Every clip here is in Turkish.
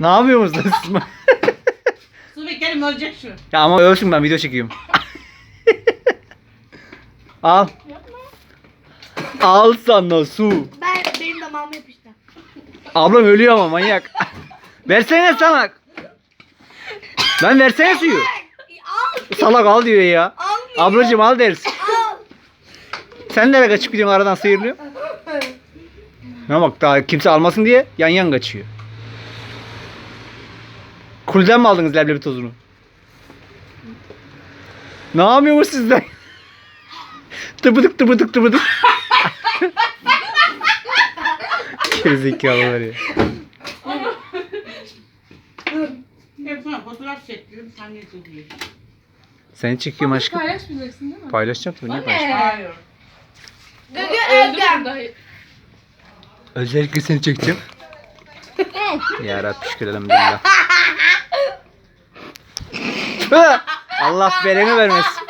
Ne yapıyorsunuz lan siz? Su beklerim ölecek şu. ya ama ölsün ben video çekiyorum. Al. Al sana su. Ben benim damağıma yapıştı. Ablam ölüyor ama manyak. versene salak. Lan versene suyu. Al. Salak al diyor ya. Almıyor. Ablacım al dersin. Al. Sen nereye kaçıp gidiyorsun aradan sıyrılıyor? Ne bak daha kimse almasın diye yan yan kaçıyor. Kulden mi aldınız leblebi tozunu? Ne yapıyorsunuz sizden? tıbıdık tıbıdık tıbıdık. Gerizekalılar ya. Hep sonra fotoğraf çekiyorum. Sen ne çekiyorsun? Seni çekiyorum aşkım. Paylaşmayacaksın değil mi? Paylaşacağım tabii. Niye paylaşacağım? Hayır. Özlem. burada. Özellikle seni çekeceğim. ya Rabbi şükür elhamdülillah. Allah bereni vermesin.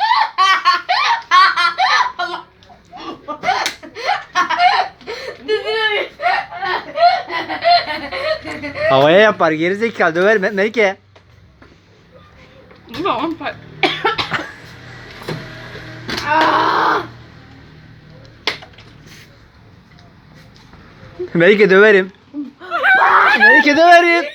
Havaya yapar geri zekalı döver Me- Melike. Tamam. Melike döverim. Melike döverim.